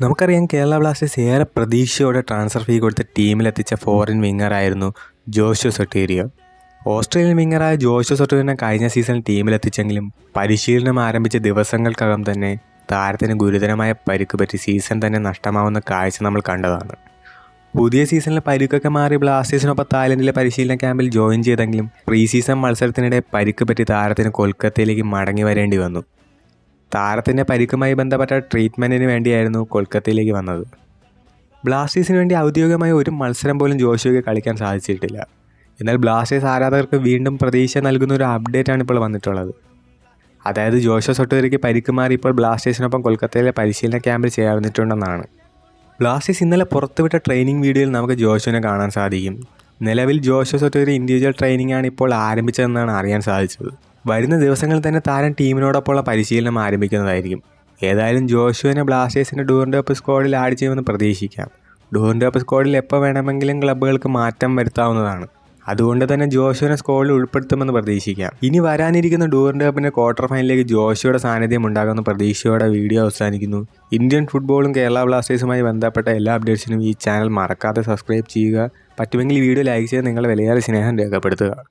നമുക്കറിയാം കേരള ബ്ലാസ്റ്റേഴ്സ് ഏറെ പ്രതീക്ഷയോടെ ട്രാൻസ്ഫർ ഫീ കൊടുത്ത് ടീമിലെത്തിച്ച ഫോറിൻ വിങ്ങറായിരുന്നു ജോഷു സൊട്ടേരിയ. ഓസ്ട്രേലിയൻ വിങ്ങറായ ജോഷു സൊട്ടേരിനെ കഴിഞ്ഞ സീസൺ ടീമിലെത്തിച്ചെങ്കിലും പരിശീലനം ആരംഭിച്ച ദിവസങ്ങൾക്കകം തന്നെ താരത്തിന് ഗുരുതരമായ പരുക്ക് പറ്റി സീസൺ തന്നെ നഷ്ടമാവുന്ന കാഴ്ച നമ്മൾ കണ്ടതാണ്. പുതിയ സീസണിൽ പരുക്കൊക്കെ മാറി ബ്ലാസ്റ്റേഴ്സിനൊപ്പം തായ്ലൻഡിലെ പരിശീലന ക്യാമ്പിൽ ജോയിൻ ചെയ്തെങ്കിലും പ്രീ സീസൺ മത്സരത്തിനിടെ പരുക്ക് പറ്റി താരത്തിന് കൊൽക്കത്തയിലേക്ക് മടങ്ങി വരേണ്ടി വന്നു. താരത്തിന്റെ പരിക്കുമായി ബന്ധപ്പെട്ട ട്രീറ്റ്മെന്റിന് വേണ്ടിയായിരുന്നു കൊൽക്കത്തയിലേക്ക് വന്നത്. ബ്ലാസ്റ്റേഴ്സിന് വേണ്ടി ഔദ്യോഗികമായി ഒരു മത്സരം പോലും ജോഷുവയ്ക്ക് കളിക്കാൻ സാധിച്ചിട്ടില്ല. എന്നാൽ ബ്ലാസ്റ്റേഴ്സ് ആരാധകർക്ക് വീണ്ടും പ്രതീക്ഷ നൽകുന്ന ഒരു അപ്ഡേറ്റാണ് ഇപ്പോൾ വന്നിട്ടുള്ളത്. അതായത് ജോഷോ സൊട്ടുതിരിക്ക് പരിക്ക് മാറി ഇപ്പോൾ ബ്ലാസ്റ്റേഴ്സിനൊപ്പം കൊൽക്കത്തയിലെ പരിശീലന ക്യാമ്പിൽ ചേർന്നിട്ടുണ്ടെന്നാണ് ബ്ലാസ്റ്റേഴ്സ് ഇന്നലെ പുറത്തുവിട്ട ട്രെയിനിങ് വീഡിയോയിൽ നമുക്ക് ജോഷുവിനെ കാണാൻ സാധിക്കും. നിലവിൽ ജോഷോ സൊട്ടുതിരി ഇൻഡിവിജ്വൽ ട്രെയിനിങ് ആണ് ഇപ്പോൾ ആരംഭിച്ചതെന്നാണ് അറിയാൻ സാധിച്ചത്. വരുന്ന ദിവസങ്ങളിൽ തന്നെ താരം ടീമിനോടൊപ്പമുള്ള പരിശീലനം ആരംഭിക്കുന്നതായിരിക്കും. ഏതായാലും ജോഷുവിനെ ബ്ലാസ്റ്റേഴ്സിന്റെ ഡൂറിന്റെ കപ്പ് സ്ക്വാഡിൽ ആഡ് ചെയ്യുമെന്ന് പ്രതീക്ഷിക്കാം. ഡൂറിന്റെ കപ്പ് സ്ക്വാഡിൽ എപ്പോൾ വേണമെങ്കിലും ക്ലബ്ബുകൾക്ക് മാറ്റം വരുത്താവുന്നതാണ്. അതുകൊണ്ട് തന്നെ ജോഷുവിനെ സ്കോളിൽ ഉൾപ്പെടുത്തുമെന്ന് പ്രതീക്ഷിക്കാം. ഇനി വരാനിരിക്കുന്ന ഡൂറിന്റെ കപ്പിന്റെ ക്വാർട്ടർ ഫൈനലിലേക്ക് ജോഷുയുടെ സാന്നിധ്യം ഉണ്ടാകുന്ന പ്രതീക്ഷയോടെ വീഡിയോ അവസാനിക്കുന്നു. ഇന്ത്യൻ ഫുട്ബോളും കേരള ബ്ലാസ്റ്റേഴ്സുമായി ബന്ധപ്പെട്ട എല്ലാ അപ്ഡേറ്റ്സിനും ഈ ചാനൽ മറക്കാതെ സബ്സ്ക്രൈബ് ചെയ്യുക. പറ്റുമെങ്കിൽ വീഡിയോ ലൈക്ക് ചെയ്ത് നിങ്ങളുടെ വിലയേറെ സ്നേഹം രേഖപ്പെടുത്തുക.